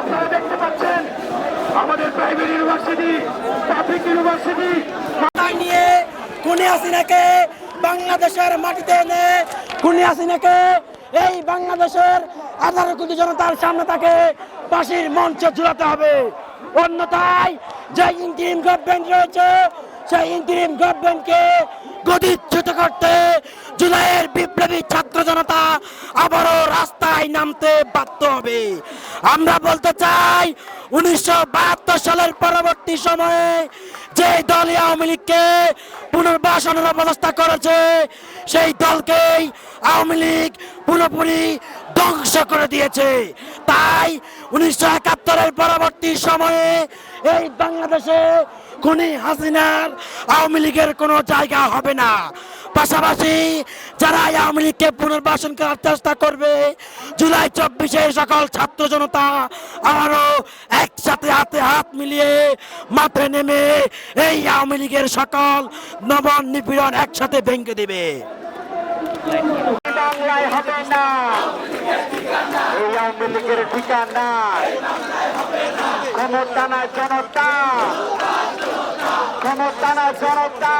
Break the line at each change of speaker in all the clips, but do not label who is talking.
আপনারা দেখতে পাচ্ছেন। আমাদের প্রাইভেট ইউনিভার্সিটি পাবলিক ইউনিভার্সিটি
নিয়ে খুনি হাসিনাকে বাংলাদেশের মাটিতে এনে খুনি হাসিনাকে এই বাংলাদেশের আধার কোটি জনতার সামনে তাকে ফাঁসির মঞ্চে ঝুলাতে হবে। অন্যথায় যে ইন্টিরিম গভর্নমেন্ট রয়েছে, সেই ইন্টিরিম গভর্নমেন্টকে গদিচ্যুত করতে জুলাইয়ের বিপ্লবী ছাত্র জনতা আবারও রাস্তায় নামতে বাধ্য হবে। আমরা বলতে চাই, উনিশশো বাহাত্তর সালের পরবর্তী সময়ে যে দল আওয়ামী লীগকে পুনর্বাসনের ব্যবস্থা করেছে, সেই দলকেই আওয়ামী লীগ পুরোপুরি ধ্বংস করে দিয়েছে। তাই উনিশশো একাত্তরের পরবর্তী সময়ে এই বাংলাদেশে খুনি হাসিনার আওয়ামী লীগের কোনো জায়গা হবে না। পাশাপাশি যারা আওয়ামী লীগকে পুনর্বাসন করার চেষ্টা করবে, জুলাই চব্বিশে সকল ছাত্র জনতা আবারও একসাথে হাতে হাত মিলিয়ে মাঠে নেমে এই আওয়ামী লীগের সকল নবন নিপীড়ন একসাথে ভেঙে দেবে।
হবে না এই আওয়ামী লীগের ঠিকানা ক্ষমতা না জনতা। ক্ষমতা না জনতা।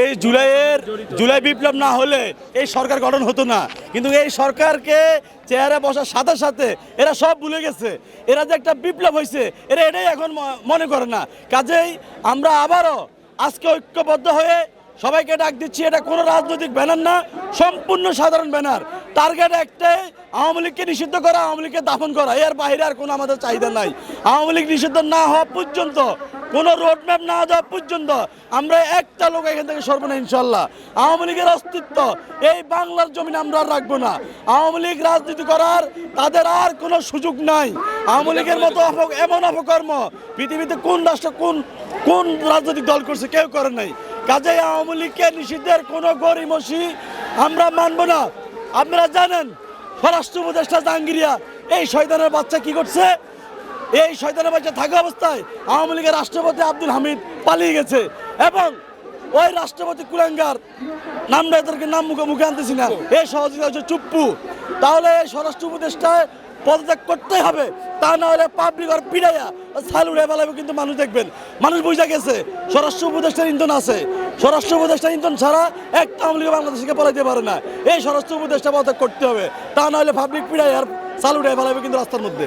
এই
জুলাইয়ের জুলাই বিপ্লব না হলে এই সরকার গঠন হতো না। কিন্তু এই সরকারকে চেয়ারে বসার সাথে সাথে এরা সব ভুলে গেছে। এরা যে একটা বিপ্লব হয়েছে, এরা এটাই এখন মনে করে না। কাজেই আমরা আবারও আজকে ঐক্যবদ্ধ হয়ে সবাইকে ডাক দিচ্ছি, এটা কোনো রাজনৈতিক ব্যানার না, সম্পূর্ণ সাধারণ ব্যানার। টার্গেট একটাই, আওয়ামী লীগকে নিষিদ্ধ করা, আওয়ামী লীগকে দাফন করা। এর বাইরে আর কোনো আমাদের চাহিদা নাই। আওয়ামী লীগ নিষিদ্ধ না হওয়া পর্যন্ত, কোনো রোড ম্যাপ না দেওয়া পর্যন্ত আমরা একটা লোক এখান থেকে সরবো না ইনশাল্লাহ। আওয়ামী লীগের অস্তিত্ব, এই বাংলার জমিনে আমরা আর রাখব না। আওয়ামী লীগ রাজনীতি করার তাদের আর কোনো সুযোগ নাই। আওয়ামী লীগের মতো এমন অপকর্ম, পৃথিবীতে কোন রাষ্ট্র, কোন কোন রাজনৈতিক দল করছে কেউ করে নাই। কাজেই আওয়ামী লীগকে নিষিদ্ধের কোনো গরিমসি আমরা মানবো না। আপনারা জানেন, স্বরাষ্ট্র উপদেষ্টা জাহাঙ্গিরিয়া এই শয়তানের বাচ্চা কি করছে? এই শয়তানের বাচ্চা থাকা অবস্থায় আওয়ামী লীগের রাষ্ট্রপতি আব্দুল হামিদ পালিয়ে গেছে এবং ওই রাষ্ট্রপতি কুলাঙ্গার নামটা এদেরকে নাম মুখে মুখে আনতেছি না। এই সহযোগিতা হচ্ছে চুপ্পু। তাহলে এই স্বরাষ্ট্র উপদেষ্টায় পদত্যাগ করতেই হবে, তা না হলে পাবলিক আর পিড়াইয়া সাল উড়ে কিন্তু মানুষ দেখবেন। মানুষ বুঝা গেছে, স্বরাষ্ট্র উপদেষ্টার ইন্ধন আছে। স্বরাষ্ট্র উপদেষ্টা ইন্ধন ছাড়া একটা আওয়ামী লীগ বাংলাদেশকে পলাইতে পারে না। এই স্বরাষ্ট্র উপদেষ্টা পদত্যাগ করতে হবে। তা নাহলে পাবলিক পিড়াই আর চালু উঠে ফেলাবে কিন্তু রাস্তার মধ্যে।